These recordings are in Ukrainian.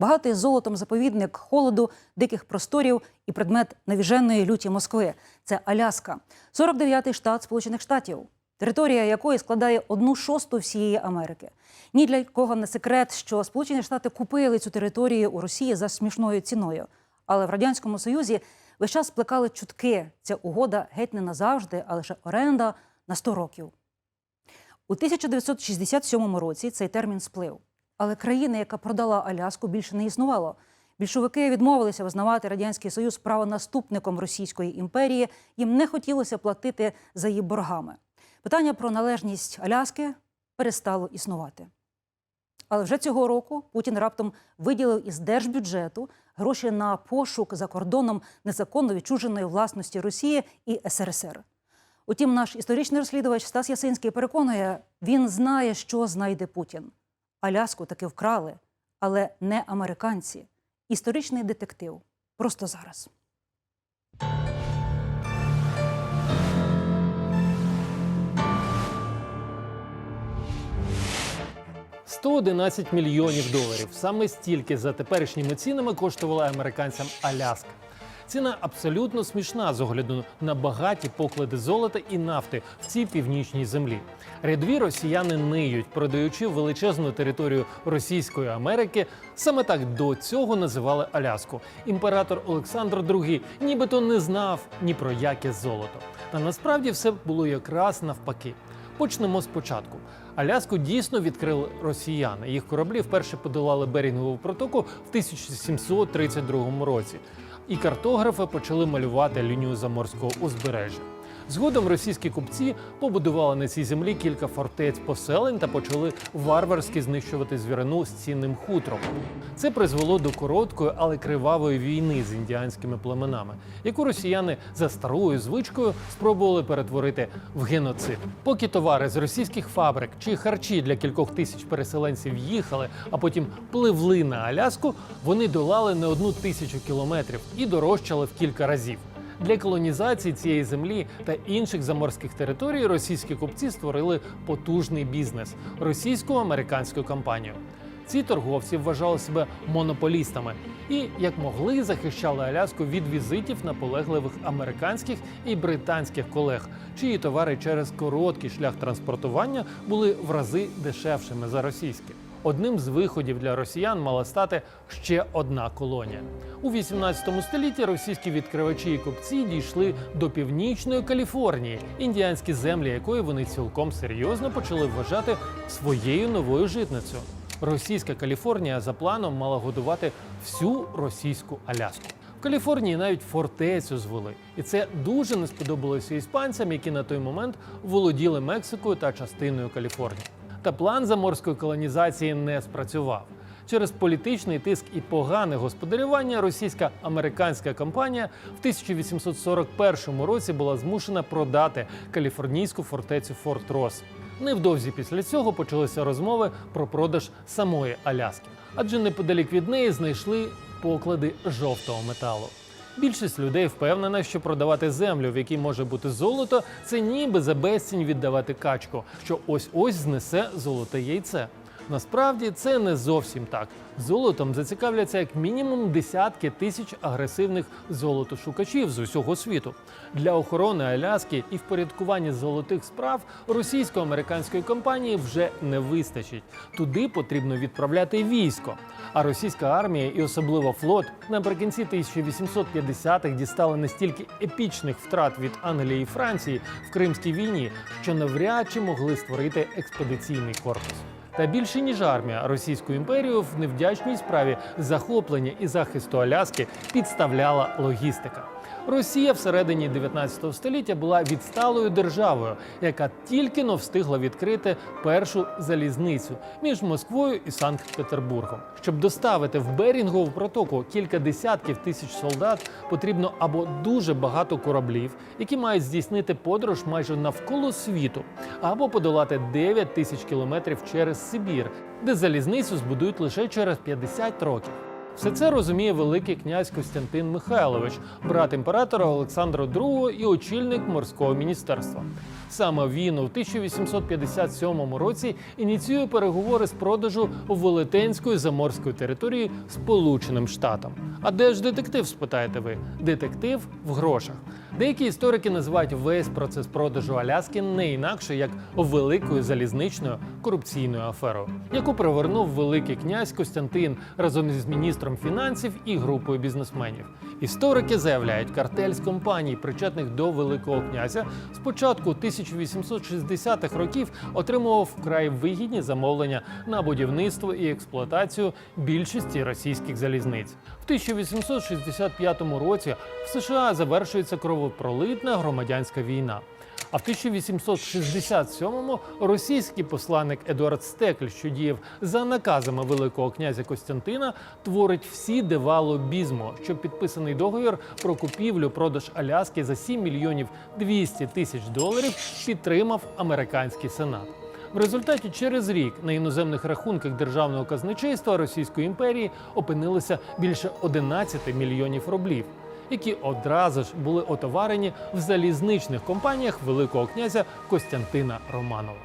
Багатий золотом заповідник холоду, диких просторів і предмет навіженої люті Москви. Це Аляска, 49-й штат Сполучених Штатів, територія якої складає одну шосту всієї Америки. Ні для кого не секрет, що Сполучені Штати купили цю територію у Росії за смішною ціною. Але в радянському Союзі весь час плекали чутки. Ця угода геть не назавжди, а лише оренда на 100 років. У 1967 році цей термін сплив. Але країни, яка продала Аляску, більше не існувало. Більшовики відмовилися визнавати радянський союз правонаступником Російської імперії. Їм не хотілося платити за її боргами. Питання про належність Аляски перестало існувати. Але вже цього року Путін раптом виділив із держбюджету гроші на пошук за кордоном незаконно відчуженої власності Росії і СРСР. Утім, наш історичний розслідувач Стас Ясинський переконує, він знає, що знайде Путін. Аляску таки вкрали, але не американці. Історичний детектив. Просто зараз. 111 мільйонів доларів. Саме стільки за теперішніми цінами коштувала американцям Аляска. Ціна абсолютно смішна з огляду на багаті поклади золота і нафти в цій північній землі. Рядові росіяни ниють, продаючи величезну територію Російської Америки. Саме так до цього називали Аляску. Імператор Олександр II нібито не знав ні про яке золото. Та насправді все було якраз навпаки. Почнемо спочатку. Аляску дійсно відкрили росіяни. Їх кораблі вперше подолали Берінгову протоку в 1732 році. І картографи почали малювати лінію заморського узбережжя. Згодом російські купці побудували на цій землі кілька фортець поселень та почали варварськи знищувати звірину з цінним хутром. Це призвело до короткої, але кривавої війни з індіанськими племенами, яку росіяни за старою звичкою спробували перетворити в геноцид. Поки товари з російських фабрик чи харчі для кількох тисяч переселенців їхали, а потім пливли на Аляску, вони долали не одну тисячу кілометрів і дорожчали в кілька разів. Для колонізації цієї землі та інших заморських територій російські купці створили потужний бізнес російсько-американську компанію. Ці торговці вважали себе монополістами і, як могли, захищали Аляску від візитів наполегливих американських і британських колег, чиї товари через короткий шлях транспортування були в рази дешевшими за російські. Одним з виходів для росіян мала стати ще одна колонія. У 18 столітті російські відкривачі і купці дійшли до північної Каліфорнії, індіанські землі якої вони цілком серйозно почали вважати своєю новою житницею. Російська Каліфорнія за планом мала годувати всю російську Аляску. В Каліфорнії навіть фортецю звели, і це дуже не сподобалося іспанцям, які на той момент володіли Мексикою та частиною Каліфорнії. Та план заморської колонізації не спрацював. Через політичний тиск і погане господарювання російська американська компанія в 1841 році була змушена продати каліфорнійську фортецю Форт Рос. Невдовзі після цього почалися розмови про продаж самої Аляски, адже неподалік від неї знайшли поклади жовтого металу. Більшість людей впевнена, що продавати землю, в якій може бути золото, це ніби за безцінь віддавати качку, що ось ось знесе золоте яйце. Насправді це не зовсім так. Золотом зацікавляться як мінімум десятки тисяч агресивних золотошукачів з усього світу. Для охорони Аляски і впорядкування золотих справ російсько-американської компанії вже не вистачить. Туди потрібно відправляти військо. А російська армія і особливо флот наприкінці 1850-х дістали настільки епічних втрат від Англії і Франції в Кримській війні, що навряд чи могли створити експедиційний корпус. Та більше ніж армія Російську імперію в невдячній справі захоплення і захисту Аляски підставляла логістика. Росія всередині 19 століття була відсталою державою, яка тільки но встигла відкрити першу залізницю між Москвою і Санкт-Петербургом. Щоб доставити в Берінгову протоку кілька десятків тисяч солдат, потрібно або дуже багато кораблів, які мають здійснити подорож майже навколо світу, або подолати 9 тисяч кілометрів через Сибір, де залізницю збудують лише через 50 років. Все це розуміє великий князь Костянтин Михайлович, брат імператора Олександра II і очільник морського міністерства. Саме він у 1857 році ініціює переговори з продажу велетенської заморської території Сполученим Штатам. А де ж детектив? спитаєте ви? Детектив в грошах. Деякі історики називають весь процес продажу Аляски не інакше як великою залізничною корупційною аферою, яку привернув великий князь Костянтин разом із міністром фінансів і групою бізнесменів. Історики заявляють, картель з компаній, причетних до Великого князя, спочатку 1860-х років отримував вкрай вигідні замовлення на будівництво і експлуатацію більшості російських залізниць. В 1865 році в США завершується кровопролитна громадянська війна. А в 1867-му російський посланник Едуард Стекль, що діяв за наказами великого князя Костянтина, творить всі дива лобізму, щоб підписаний договір про купівлю продаж Аляски за 7 мільйонів 200 тисяч доларів підтримав американський сенат. В результаті через рік на іноземних рахунках державного казначейства Російської імперії опинилося більше 11 мільйонів рублів, які одразу ж були отоварені в залізничних компаніях Великого князя Костянтина Романова.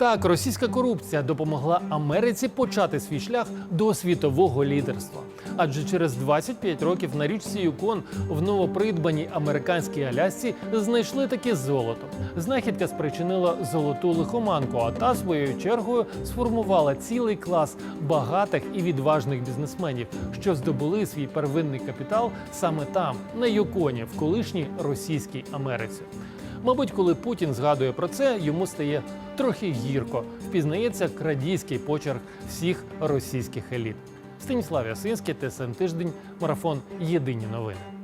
Так, російська корупція допомогла Америці почати свій шлях до світового лідерства. Адже через 25 років на річці Юкон в новопридбаній американській Алясці знайшли таке золото. Знахідка спричинила золоту лихоманку, а та своєю чергою сформувала цілий клас багатих і відважних бізнесменів, що здобули свій первинний капітал саме там, на Юконі, в колишній російській Америці. Мабуть, коли Путін згадує про це, йому стає трохи гірко. Впізнається крадійський почерк всіх російських еліт. Станіслав Ясинський, ТСН Тиждень, марафон Єдині новини.